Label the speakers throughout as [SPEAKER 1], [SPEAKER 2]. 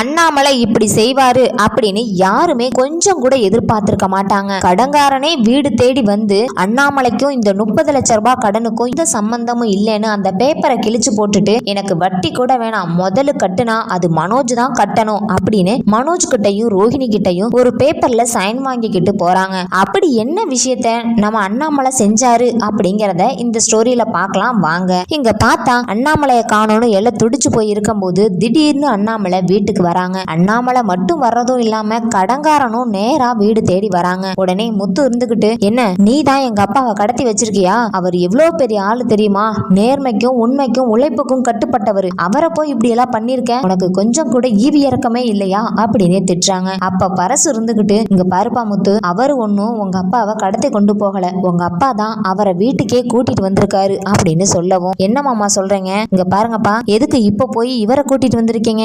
[SPEAKER 1] அண்ணாமலை இப்படி செய்வாரு அப்படின்னு யாருமே கொஞ்சம் கூட எதிர்பார்த்திருக்க மாட்டாங்க. கடங்காரனே வீடு தேடி வந்து அண்ணாமலைக்கும் இந்த முப்பது லட்ச ரூபாய் கடனுக்கும் இந்த சம்பந்தமும் இல்லைன்னு அந்த பேப்பரை கிழிச்சு போட்டுட்டு எனக்கு வட்டி கூட வேணாம் முதல்ல கட்டுனா அது மனோஜ் தான் கட்டணும் அப்படின்னு மனோஜ் கிட்டையும் ரோஹிணி கிட்டையும் ஒரு பேப்பர்ல சைன் வாங்கிக்கிட்டு போறாங்க. அப்படி என்ன விஷயத்த நம்ம அண்ணாமலை செஞ்சாரு அப்படிங்கறத இந்த ஸ்டோரியில பார்க்கலாம் வாங்க. இங்க பார்த்தா அண்ணாமலையை காணோன்னு எல்லாம் துடிச்சு போய் இருக்கும்போது திடீர்னு அண்ணாமலை வீட்டுக்கு வராங்க. அண்ணாமலை மட்டும் வர்றதும் இல்லாம கடங்காரனும் நேரா வீடு தேடி வராங்க. உடனே முத்து இருந்துகிட்டு என்ன நீ தான் எங்க அப்பாவை கடத்தி வச்சிருக்கியா? அவர் எவ்வளவு பெரிய ஆளு தெரியுமா? நேர்மைக்கும் உண்மைக்கும் உழைப்புக்கும் கட்டுப்பட்டவர். அவரை போய் இப்படி எல்லாம் பண்ணிருக்க உனக்கு கொஞ்சம் கூட ஈவி இறக்கமே இல்லையா? அப்படின்னு திட்டுறாங்க. அப்ப பரசு இருந்துகிட்டு இங்க பாருப்பா முத்து அவர் ஒன்னும் உங்க அப்பாவை கடத்தி கொண்டு போகல. உங்க அப்பா தான் அவரை வீட்டுக்கே கூட்டிட்டு வந்திருக்காரு அப்படின்னு சொல்லவும் என்ன மாமா சொல்றீங்க? இங்க பாருங்கப்பா எதுக்கு இப்ப போய் இவரை கூட்டிட்டு வந்திருக்கீங்க?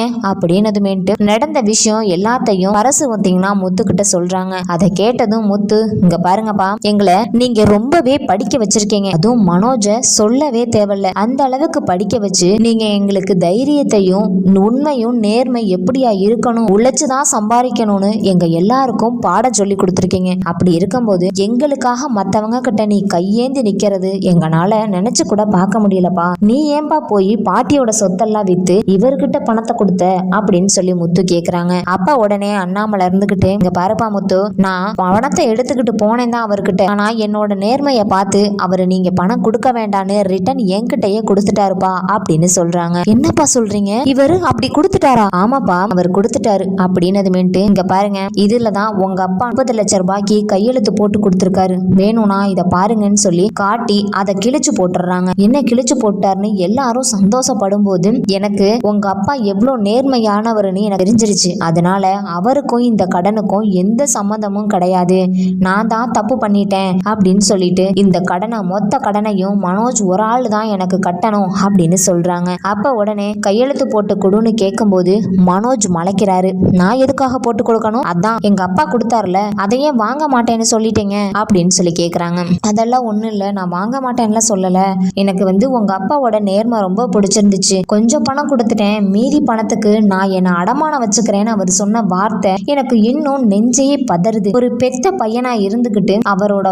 [SPEAKER 1] அப்படின்னதுமேட்டு நடந்த விஷயம் எல்லாத்தையும் அரசு வந்தீங்கன்னா முத்து கிட்ட சொல்றாங்க. அதை கேட்டதும் முத்து இங்க பாருங்கப்பா எங்களை நீங்க ரொம்பவே படிக்க வச்சிருக்கீங்க. அதுவும் மனோஜ சொல்லவே தேவையில்ல. அந்த அளவுக்கு படிக்க வச்சு நீங்க எங்களுக்கு தைரியத்தையும் உண்மையும் நேர்மை எப்படியா இருக்கணும் உழைச்சுதான் சம்பாதிக்கணும்னு எங்க எல்லாருக்கும் பாட சொல்லி கொடுத்துருக்கீங்க. அப்படி இருக்கும்போது எங்களுக்காக மத்தவங்க கிட்ட நீ கையேந்தி நிக்கிறது எங்கனால நினைச்சு கூட பார்க்க முடியலப்பா. நீ ஏன்பா போய் பாட்டியோட சொத்தெல்லாம் வித்து இவர்கிட்ட பணத்தை கொடுத்த? அப்படின்னு சொல்லி முத்து கேக்குறாங்க. அப்பா உடனே அண்ணாமலை இருந்துகிட்டு இங்க பாருப்பா முத்து நான் பணத்தை எடுத்துக்கிட்டு போனேன் தான் அவர்கிட்ட. ஆனா என்னோட நேர்மையை பார்த்து அவரு நீங்க பணம் கொடுக்க வேண்டான்னு ரிட்டர்ன் என்கிட்டயே கொடுத்துட்டாருப்பா அப்படின்னு சொல்றாங்க. என்னப்பா சொல்றீங்க? இவரு அப்படி கொடுத்துட்டாரா? ஆமாப்பா அவர் கொடுத்துட்டாரு அப்படின்னதுமேட்டு இங்க பாருங்க இதுல தான் உங்க அப்பா முப்பது லட்சம் ரூபாய்க்கு கையெழுத்து போட்டு கொடுத்துருக்காரு. வேணும்னா இத பாருங்கன்னு சொல்லி காட்டி அதை கிழிச்சு போட்டுறாங்க என்ன கிழிச்சு போட்டாருன்னு எல்லாரும் சந்தோஷப்படும் போது எனக்கு உங்க அப்பா எவ்வளோ நேர்மையானவர்னு எனக்கு தெரிஞ்சிருச்சு. அதனால அவருக்கும் இந்த கடனுக்கும் எந்த சம்மந்தமும் கிடையாது. நான் தான் தப்பு பண்ணிட்டேன் அப்படின்னு சொல்லிட்டு இந்த கடனை மொத்த கடனையும் மனோஜ் ஒரு ஆள் தான் எனக்கு கட்டணும் அப்படின்னு சொல்றாங்க. அப்ப உடனே கையெழுத்து போட்டு கொடுன்னு கேட்கும்போது மனோஜ் மலைக்கிறாரு. நான் எதுக்காக போட்டு கொடுக்கணும்? அதான் எங்க அப்பா கொடுத்தாருல அதையே வாங்க மாட்டேன்னு சொல்லிட்டீங்க? அப்படின்னு சொல்லி கேக்குறாங்க. அதெல்லாம் ஒண்ணும் இல்ல நான் வாங்க மாட்டேன்ல சொல்லல. எனக்கு வந்து உங்க அப்பாவோட நேர்மை ரொம்ப பிடிச்சிருந்துச்சு. கொஞ்சம் பணம் கொடுத்துட்டேன் மீதி பணத்துக்கு நான் நான் அடமானம் வச்சுக்கிறேன்னு அவர் சொன்ன வார்த்தை எனக்கு இன்னும் நெஞ்சையே பதறுது. ஒரு பெத்த பையனா இருந்துகிட்டு அவரோட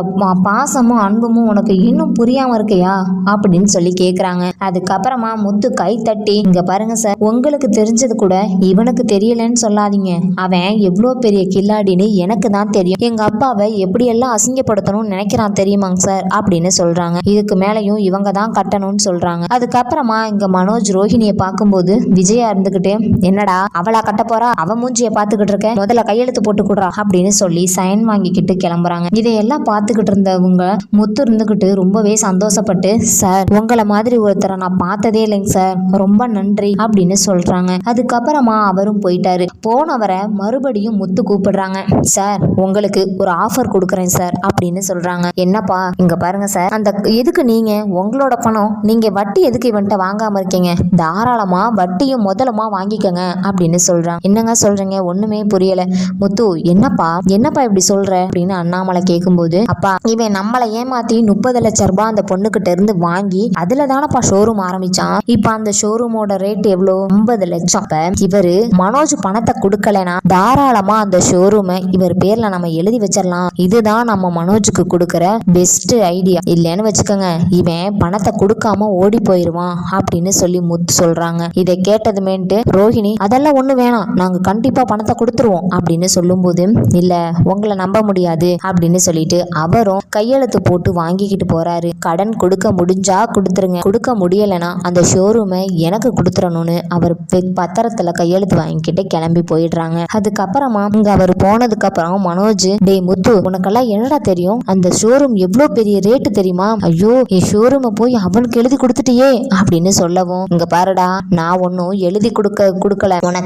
[SPEAKER 1] பாசமும் அன்பமும் உனக்கு இன்னும் புரியாம இருக்கையா? அப்படின்னு சொல்லி கேக்குறாங்க. அதுக்கப்புறமா முத்து கை தட்டி இங்க பாருங்க சார் உங்களுக்கு தெரிஞ்சது கூட இவனுக்கு தெரியலன்னு சொல்லாதீங்க. அவன் எவ்வளோ பெரிய கில்லாடின்னு எனக்கு தான் தெரியும். எங்க அப்பாவை எப்படியெல்லாம் அசிங்கப்படுத்தணும்னு நினைக்கிறான் தெரியுமாங்க சார் அப்படின்னு சொல்றாங்க. இதுக்கு மேலையும் இவங்க தான் கட்டணும்னு சொல்றாங்க. அதுக்கப்புறமா இங்க மனோஜ் ரோஹிணியை பார்க்கும்போது விஜயா இருந்துகிட்டு என்னடா அவளா கட்ட போறா? அவ மூஞ்சிய பாத்துக்கிட்டு இருக்க முதல்ல கையெழுத்து போட்டு கொடுறா அப்படின்னு சொல்லி சைன் வாங்கிக்கிட்டு கிளம்புறாங்க. இதையெல்லாம் பார்த்துக்கிட்டு இருந்தவங்க முத்து இருந்துகிட்டு ரொம்பவே சந்தோஷப்பட்டு சார் உங்களை மாதிரி ஒருத்தரை நான் பார்த்ததே இல்லைங்க சார். ரொம்ப நன்றி அப்படின்னு சொல்றாங்க. அதுக்கப்புறமா அவரும் போயிட்டாரு. போனவரை மறுபடியும் முத்து கூப்பிடுறாங்க. சார் உங்களுக்கு ஒரு ஆஃபர் கொடுக்குறேன் சார் அப்படின்னு சொல்றாங்க. என்னப்பா இங்க பாருங்க சார். அந்த எதுக்கு நீங்க? உங்களோட பணம். நீங்க வட்டி எதுக்கு இவன்ட்ட வாங்காம இருக்கீங்க? தாராளமா வட்டியும் முதலமா வாங்கிக்கங்க அப்படின்னு சொல்றான். என்னங்க சொல்றீங்க? ஒண்ணுமே புரியல. முத்து என்னப்பா? என்னப்பா இப்படி சொல்ற? அப்படின்னு அண்ணாமலை கேட்கும்போது அப்பா இவன் நம்மளை ஏமாத்தி முப்பது லட்ச ரூபாய் அந்த பொண்ணுக்கிட்ட இருந்து வாங்கி அதுல தானப்பா ஷோரூம் ஆரம்பிச்சான்? இப்ப அந்த ஷோரூமோட ரேட் எவ்வளோ? ஐம்பது லட்சம். அப்ப இவரு மனோஜ் பணத்தை கொடுக்கலனா தாராளமா அந்த ஷோரூமை இவர் பேர்ல நம்ம எழுதி வச்சிடலாம். இதுதான் நம்ம மனோஜுக்கு கொடுக்கற பெஸ்ட் ஐடியா இல்லைன்னு வச்சுக்கோங்க இவன் பணத்தை கொடுக்காம ஓடி போயிருவான் அப்படின்னு சொல்லி முத்து சொல்றாங்க. இதை கேட்டதுமேன்ட்டு ரோஹிணி அதெல்லாம் ஒண்ணு வேணாம். நாங்கள் கண்டிப்பாக பணத்தை கொடுத்துருவோம் அப்படின்னு சொல்லும்போது இல்லை உங்களை நம்ப முடியாது அப்படின்னு சொல்லிட்டு அவரும் கையெழுத்து போட்டு வாங்கிக்கிட்டு போறாரு. கடன் கொடுக்க முடிஞ்சா கொடுத்துருங்க. கொடுக்க முடியலைன்னா அந்த ஷோரூமை எனக்கு கொடுத்துறணும்னு அவர் பெ- கையெழுத்து வாங்கிக்கிட்டு கிளம்பி போயிடுறாங்க. அதுக்கப்புறமா இங்கே அவர் போனதுக்கப்புறம் மனோஜ் டேய் முத்து உனக்கெல்லாம் என்னடா தெரியும்? அந்த ஷோரூம் எவ்வளோ பெரிய ரேட்டு தெரியுமா? ஐயோ என் ஷோரூமை போய் அவனுக்கு எழுதி கொடுத்துட்டியே அப்படின்னு சொல்லவும் இங்கே பாருடா நான் ஒன்றும் எழுதி கொடுக்க கொடுக்கல. உனக்கு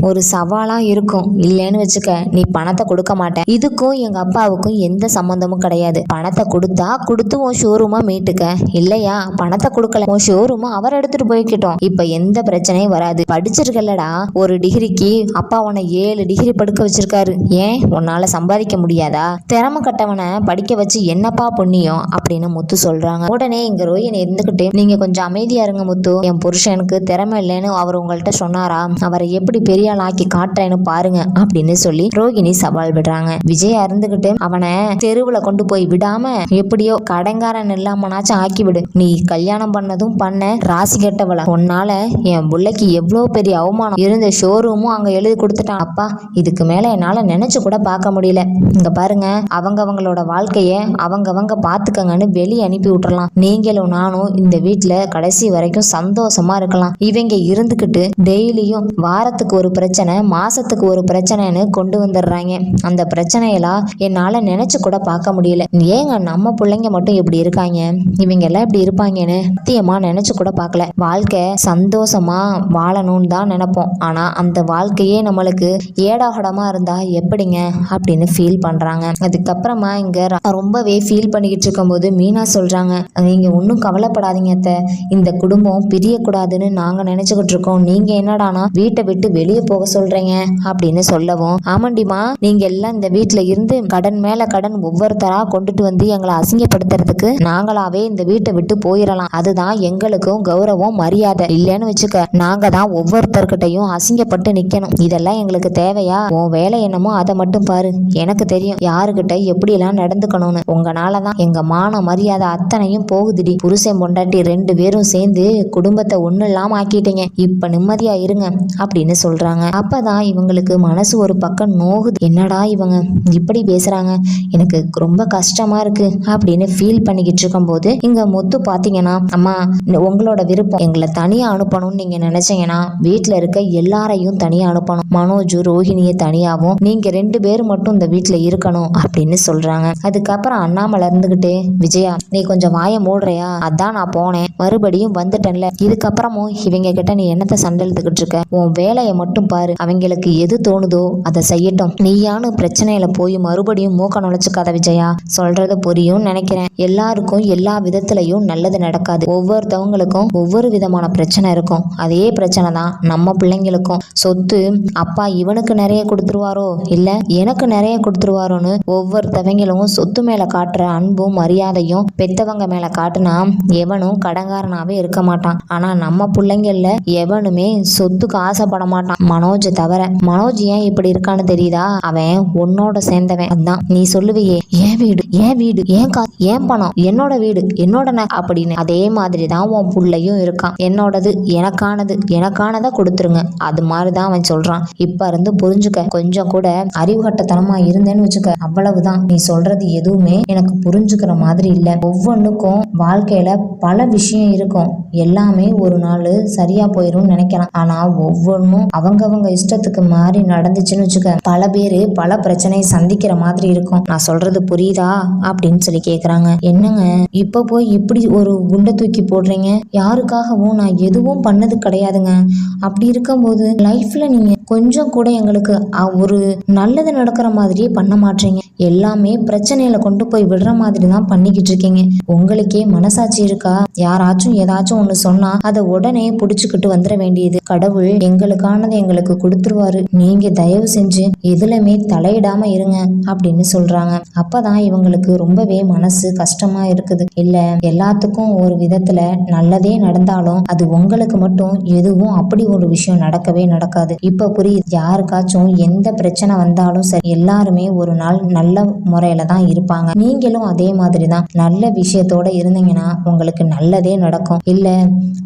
[SPEAKER 1] ஒரு சவாலாக இருக்கும். இல்லைன்னு வச்சுக்க நீ பணத்தை கொடுக்க மாட்டேன். இதுக்கும் எங்கள் அப்பாவுக்கும் எந்த சம்மந்தமும் கிடையாது. பணத்தை கொடுத்தா கொடுத்து உன் ஷோரூமா மீட்டுக்க. இல்லையா? பணத்தை கொடுக்கல. உன் ஷோரூமா அவர் எடுத்துட்டு போய்க்கிட்டோம். இப்போ எந்த பிரச்சனையும் வராது. படிச்சிருக்கலடா. ஒரு டிகிரிக்கு அப்பா உன்னை ஏழு டிகிரி படுக்க வச்சிருக்காரு. ஏன்? உன்னால சம்பாதிக்க முடியாதா? திறமை கட்டவனை படிக்க வச்சு என்னப்பா புண்ணியம்? அப்படின்னு முத்து சொல்றாங்க. உடனே இங்க ரோஹிணி இருந்துகிட்டு நீங்க கொஞ்சம் அமைதியா இருங்க முத்து. என் புருஷனுக்கு திறமை இல்லைன்னு அவர் உங்கள்கிட்ட சொன்னாரா? அவரை எப்படி பெரிய ஆள் ஆக்கி காட்டுறேன்னு பாருங்க அப்படின்னு சொல்லி ரோகிணி சவால் விடுறாங்க. விஜய் இருந்துகிட்டு அவனை தெருவுல கொண்டு போய் விடாம எப்படியோ கடங்காரன் இல்லாமனாச்சும் ஆக்கி விடு. நீ கல்யாணம் பண்ணதும் பண்ண ராசி கெட்டவள? உன்னால என் பிள்ளைக்கு எவ்வளோ பெரிய அவமானம் இருந்த ஷோரூமும் அங்க எழுதி கொடுத்துட்டான். அப்பா இதுக்கு மேல என்னால நினைச்சு கூட பார்க்க முடியல. இங்க பாருங்க அவங்க அவங்களோட வாழ்க்கைய அவங்கவங்க பாத்துக்கங்கன்னு வெளியே அனுப்பி விட்டுறலாம். நீங்களும் நானும் இந்த வீட்டுல கடைசி வரைக்கும் சந்தோஷமா இருக்கலாம். இவங்க இருந்துக்கிட்டு டெய்லியும் வாரத்துக்கு ஒரு பிரச்சனை மாசத்துக்கு ஒரு பிரச்சனைன்னு கொண்டு வந்துடுறாங்க. அந்த பிரச்சனையெல்லாம் என்னால நினைச்சு கூட பார்க்க முடியல. ஏங்க நம்ம பிள்ளைங்க மட்டும் இப்படி இருக்காங்க? இவங்க எல்லாம் இப்படி இருப்பாங்கன்னு சத்தியமா நினைச்சு கூட பார்க்கல. வாழ்க்கை சந்தோஷமா வாழணும்னு தான் நினைப்போம். ஆனா அந்த வாழ்க்கையே நம்மளுக்கு ஏடாகடமா இருந்தா எப்படிங்க அப்படின்னு ஃபீல் பண்றாங்க. அதுக்கப்புறமா இங்க ரொம்பவே ஃபீல் பண்ணிக்கிட்டு இருக்கும்போது மீனா சொல்றாங்க நீங்க ஒன்றும் கவலைப்படாதீங்க அத்தை. இந்த குடும்பம் பிரியக்கூடாதுன்னு நாங்க நினைச்சுக்கிட்டு இருக்கோம். நீங்க என்னடானா வீட்டை விட்டு வெளியே போக சொல்றீங்க அப்படின்னு சொல்லவும் ஆமாண்டிமா நீங்க எல்லாம் இந்த வீட்டுல இருந்து கடன் மேல கடன் ஒவ்வொருத்தரா கொண்டுட்டு வந்து எங்களை அசிங்கப்படுத்துறதுக்கு நாங்களாவே இந்த வீட்டை விட்டு போயிடலாம் அதுதான் எங்களுக்கும் கௌரவம் மரியாதை. இல்லைன்னு வச்சுக்க நாங்க தான் ஒவ்வொருத்தர்கிட்டையும் அசிங்கப்பட்டு நிக்கணும். இதெல்லாம் எங்களுக்கு தேவையா? உன் வேலை என்னமோ அதை மட்டும் பாரு. எனக்கு தெரியும் யாருக்கிட்ட எப்படி எல்லாம் நடந்துக்கணும்னு. உங்களால தான் எங்க மான மரியாதை அத்தனையும் போகுதுடி. புருஷன் பொண்டாட்டி ரெண்டு பேரும் சேர்ந்து குடும்பத்தை ஒண்ணு இல்லாம ஆக்கிட்டீங்க. இப்ப நிம்மதியா இருங்க. அப்படி அப்படின்னு சொல்கிறாங்க அப்போ தான் இவங்களுக்கு மனசு ஒரு பக்கம் நோகுது. என்னடா இவங்க இப்படி பேசுறாங்க? எனக்கு ரொம்ப கஷ்டமா இருக்கு அப்படின்னு ஃபீல் பண்ணிக்கிட்டு இருக்கும்போது இங்கே முத்து பார்த்தீங்கன்னா அம்மா உங்களோட விருப்பம் எங்களை தனியாக அனுப்பணும்னு நீங்கள் நினச்சிங்கன்னா வீட்டில் இருக்க எல்லாரையும் தனியாக அனுப்பணும். மனோஜ் ரோஹிணியை தனியாகவும் நீங்கள் ரெண்டு பேர் மட்டும் இந்த வீட்டில் இருக்கணும் அப்படின்னு சொல்கிறாங்க அதுக்கப்புறம் அண்ணாமலை இருந்துக்கிட்டு விஜயா நீ கொஞ்சம் வாயை மூடுறியா? அதான் நான் போனேன். மறுபடியும் வந்துட்டேன்ல. இதுக்கப்புறமும் இவங்க கிட்ட நீ என்னத்தை சண்டை எடுத்துக்கிட்டு இருக்க? உன் வேலையை மட்டும் பாரு. அவங்களுக்கு எது தோணுதோ அதை செய்யட்டும். நீயானு பிரச்சனையில போய் மறுபடியும் மூக்க நுழைச்சுக்காத விஜயா. சொல்றது புரியும் நினைக்கிறேன். எல்லாருக்கும் எல்லா விதத்திலையும் நல்லது நடக்காது. ஒவ்வொருத்தவங்களுக்கும் ஒவ்வொரு விதமான பிரச்சனை இருக்கும். அதே பிரச்சனை தான் நம்ம பிள்ளைங்களுக்கும். சொத்து அப்பா இவனுக்கு நிறைய கொடுத்துருவாரோ? இல்ல எனக்கு நிறைய கொடுத்துருவாரோன்னு ஒவ்வொருத்தவங்களும் சொத்து மேல காட்டுற அன்பும் மரியாதையும் பெத்தவங்க மேல காட்டுனா எவனும் கடங்காரனாவே இருக்க மாட்டான். ஆனா நம்ம பிள்ளைங்கள்ல எவனுமே சொத்துக்கு பண்ண மாட்டான் மனோஜ் தவிர மனோஜ் ஏன் இப்படி இருக்கான்னு தெரியுதா? அவன் உன்னோட சேர்ந்தவன். அதான் நீ சொல்லுவியே ஏன் வீடு? ஏன் வீடு? ஏன் கா ஏன் பணம்? என்னோட வீடு? என்னோட அப்படின்னு. அதே மாதிரி தான் உன் புள்ளையும் இருக்கான். என்னோடது எனக்கானது. எனக்கானதை கொடுத்துருங்க. அது மாதிரி தான் அவன் சொல்றான். இப்ப இருந்து புரிஞ்சுக்க. கொஞ்சம் கூட அறிவு கட்டத்தனமா இருந்தேன்னு வச்சுக்க. அவ்வளவுதான். நீ சொல்றது எதுவுமே எனக்கு புரிஞ்சுக்கிற மாதிரி இல்ல. ஒவ்வொன்றுக்கும் வாழ்க்கையில பல விஷயம் இருக்கும். எல்லாமே ஒரு நாள் சரியா போயிரும்னு நினைக்கலாம். ஆனா குடும்பமும் அவங்கவங்க இஷ்டத்துக்கு மாறி நடந்துச்சுன்னு வச்சுக்க பல பேரு பல பிரச்சனையை சந்திக்கிற மாதிரி இருக்கும். நான் சொல்றது புரியுதா? அப்படின்னு சொல்லி கேக்குறாங்க. என்னங்க? இப்ப போய் இப்படி ஒரு குண்டை தூக்கி போடுறீங்க? யாருக்காகவும் நான் எதுவும் பண்ணது கிடையாதுங்க. அப்படி இருக்கும்போது லைஃப்ல நீங்க கொஞ்சம் கூட எங்களுக்கு ஒரு நல்லது நடக்கிற மாதிரியே பண்ண மாட்டீங்க. எல்லாமே பிரச்சனையில கொண்டு போய் விடுற மாதிரி தான் பண்ணிக்கிட்டு இருக்கீங்க. உங்களுக்கே மனசாட்சி இருக்கா? யாராச்சும் ஏதாச்சும் ஒண்ணு சொன்னா அதை உடனே புடிச்சுக்கிட்டு வந்துட வேண்டியது. கடவுள் எங்களுக்கானதை எங்களுக்கு கொடுத்துருவாரு. நீங்க தயவு செஞ்சு எதுலமே தலையிடாம இருங்க அப்படின்னு சொல்றாங்க. அப்பதான் இவங்களுக்கு ரொம்பவே மனசு கஷ்டமா இருக்குது. இல்ல எல்லாத்துக்கும் ஒரு விதத்துல நல்லதே நடந்தாலும் அது உங்களுக்கு மட்டும் எதுவும் அப்படி ஒரு விஷயம் நடக்கவே நடக்காது. இப்ப புரியுது. யாருக்காச்சும் எந்த பிரச்சனை வந்தாலும் சரி எல்லாருமே ஒரு நாள் நல்ல முறையில தான் இருப்பாங்க. நீங்களும் அதே மாதிரி தான். நல்ல விஷயத்தோட இருந்தீங்கன்னா உங்களுக்கு நல்லதே நடக்கும். இல்ல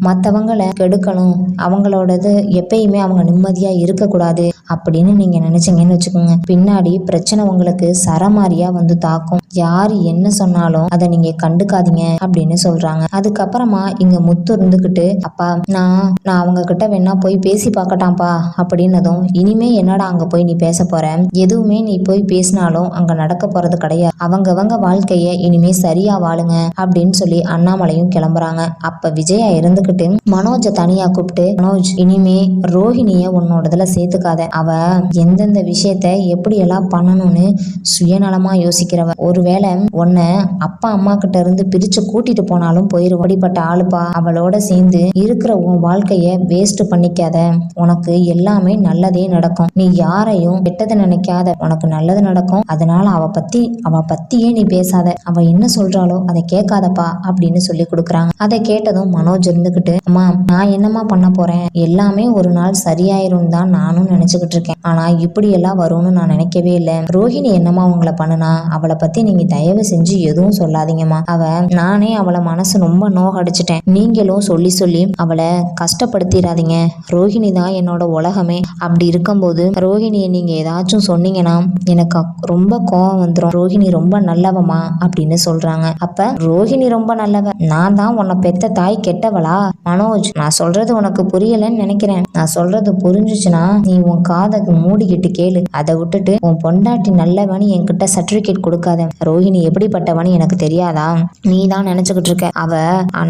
[SPEAKER 1] மற்றவங்களை கெடுக்கணும். அவங்களோடது எப்பயுமே அவங்க நிம்மதியா இருக்கக்கூடாது அப்படின்னு நீங்க நினைச்சீங்கன்னு வச்சுக்கோங்க. பின்னாடி பிரச்சனை உங்களுக்கு சரமாரியா வந்து தாக்கும். யார் என்ன சொன்னாலும் அதை நீங்க கண்டுக்காதீங்க அப்படின்னு சொல்றாங்க. அதுக்கப்புறமா இங்க முத்து இருந்துகிட்டு அப்பா நான் நான் அவங்க கிட்ட வேணா போய் பேசி பார்க்கட்டாம்ப்பா அப்படின்னதும் இனிமே என்னடா அங்க போய் நீ பேச போற? எதுவுமே நீ போய் பேசினாலும் அங்க நடக்க போறது கிடையாது. அவங்கவங்க வாழ்க்கைய இனிமே சரியா வாழுங்க அப்படின்னு சொல்லி அண்ணாமலையும் கிளம்புறாங்க. அப்ப விஜயா இருந்துகிட்டு மனோஜை தனியா கூப்பிட்டு மனோஜ் இனிமே ரோஹிணிய உன்னோடதுல சேர்த்துக்காத. அவ எந்தெந்த விஷயத்த எப்படி எல்லாம் பண்ணணும்னு சுயநலமா யோசிக்கிறவ. ஒரு ஒருவேளை உன்னை அப்பா அம்மா கிட்ட இருந்து பிரிச்சு கூட்டிட்டு போனாலும் போயிரும் அப்படிப்பட்ட ஆளுப்பா அவளோட சேர்ந்து இருக்கிற உன் வாழ்க்கைய வேஸ்ட் பண்ணிக்காத. உனக்கு எல்லாமே நல்லதே நடக்கும். நீ யாரையும் கெட்டதை நினைக்காத. உனக்கு நல்லது நடக்கும். அதனால அவ பத்தி அவ பத்தியே நீ பேசாத. அவ என்ன சொல்றாளோ அதை கேட்காதப்பா அப்படின்னு சொல்லி கொடுக்குறாங்க. அதை கேட்டதும் மனோஜ் இருந்துகிட்டு அம்மா நான் என்னம்மா பண்ண போறேன்? எல்லாமே ஒரு நாள் சரியாயிரும் தான் நானும் நினைச்சுக்கிட்டு இருக்கேன். ஆனா இப்படி எல்லாம் வரும்னு நான் நினைக்கவே இல்லை. ரோஹிணி என்னம்மா உங்களை பண்ணுனா? அவளை பத்தி நீங்கள் தயவு செஞ்சு எதுவும் சொல்லாதீங்கம்மா. அவள் நானே அவளை மனசு ரொம்ப நோகடிச்சிட்டேன். நீங்களும் சொல்லி சொல்லி அவளை கஷ்டப்படுத்திடாதீங்க ரோஹிணி தான் என்னோட உலகமே. அப்படி இருக்கும்போது ரோஹிணியை நீங்கள் ஏதாச்சும் சொன்னீங்கன்னா எனக்கு ரொம்ப கோவம் வந்துடும் ரோஹிணி ரொம்ப நல்லவமா அப்படின்னு சொல்கிறாங்க அப்போ ரோஹிணி ரொம்ப நல்லவ. நான் தான் உன்னை பெத்த தாய் கெட்டவளா? மனோஜ் நான் சொல்றது உனக்கு புரியலன்னு நினைக்கிறேன். நான் சொல்றது புரிஞ்சுச்சுன்னா நீ உன் காதை மூடிக்கிட்டு கேளு. அதை விட்டுட்டு உன் பொண்டாட்டி நல்லவன்னு என்கிட்ட சர்டிஃபிகேட் கொடுக்காத. ரோஹிணி எப்படிப்பட்டவனு எனக்கு தெரியாதா? நீ தான் நினைச்சுக்கிட்டு இருக்க. அவ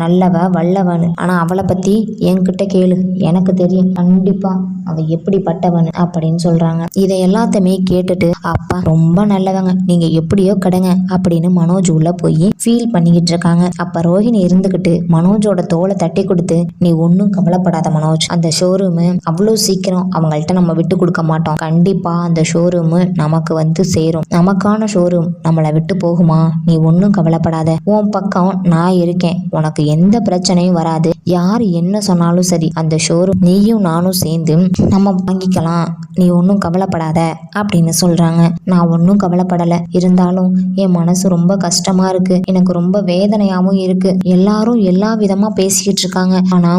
[SPEAKER 1] நல்லவ வல்லவனு ஆனா அவளை பத்தி என்கிட்ட கேளு. எனக்கு தெரியும். கண்டிப்பா அவ எப்படிப்பட்டவன் அப்படின்னு சொல்றாங்க. இதை எல்லாத்தையுமே கேட்டுட்டு அப்பா ரொம்ப நல்லவங்க. நீங்க எப்படியோ கடங்க அப்படின்னு மனோஜ் உள்ள போய் ஃபீல் பண்ணிக்கிட்டு இருக்காங்க. அப்ப ரோஹிணி இருந்துகிட்டு மனோஜோட தோலை தட்டி கொடுத்து நீ ஒன்றும் கவலைப்படாத மனோஜ். அந்த ஷோரூமு அவ்வளோ சீக்கிரம் அவங்கள்ட்ட நம்ம விட்டு கொடுக்க மாட்டோம். கண்டிப்பா அந்த ஷோரூமு நமக்கு வந்து சேரும். நமக்கான ஷோரூம் நம்மளை விட்டு போகுமா? நீ ஒன்றும் கவலைப்படாத. உன் பக்கம் நான் இருக்கேன். உனக்கு எந்த பிரச்சனையும் வராது. யார் என்ன சொன்னாலும் சரி அந்த ஷோரூம் நீயும் நானும் சேர்ந்து நம்ம வாங்கிக்கலாம். நீ ஒன்றும் கவலைப்படாத அப்படின்னு சொல்றாங்க. நான் ஒன்றும் கவலைப்படலை. இருந்தாலும் என் மனசு ரொம்ப கஷ்டமா இருக்கு. எனக்கு ரொம்ப வேதனையாகவும் இருக்கு. எல்லாரும் எல்லா விதமா பேசிக்கிட்டு இருக்காங்க. ஆனா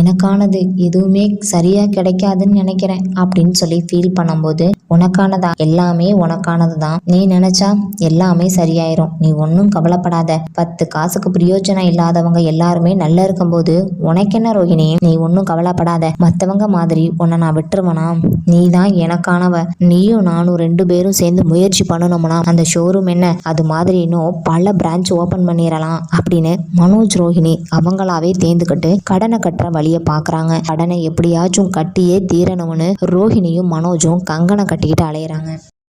[SPEAKER 1] எனக்கானது எதுவுமே சரியா கிடைக்காதுன்னு நினைக்கிறேன் அப்படின்னு சொல்லி ஃபீல் பண்ணும்போது உனக்கானதா? எல்லாமே உனக்கானது தான் நீ நினைச்சா எல்லாமே சரியாயிரும். நீ ஒன்றும் கவலைப்படாத. பத்து காசுக்கு பிரயோஜனம் இல்லாதவங்க எல்லாருமே நல்லா இருக்கும்போது உனக்கென்ன ரோஹிணி நீ ஒன்றும் கவலைப்படாத. மற்றவங்க மாதிரி உன்னை நான் விட்டுருவனா? நீ தான் எனக்கானவ. நீயும் நானும் ரெண்டு பேரும் சேர்ந்து முயற்சி பண்ணணும்னா அந்த ஷோரூம் என்ன? அது மாதிரி இன்னும் பல பிரான்ச் ஓப்பன் பண்ணிடலாம் அப்படின்னு மனோஜ் ரோஹிணி அவங்களாவே தேர்ந்துக்கிட்டு கடனை கட்டுற வழியை பார்க்குறாங்க கடனை எப்படியாச்சும் கட்டியே தீரணும்னு ரோஹிணியும் மனோஜும் கங்கணம் கட்டிக்கிட்டு அலையிறாங்க.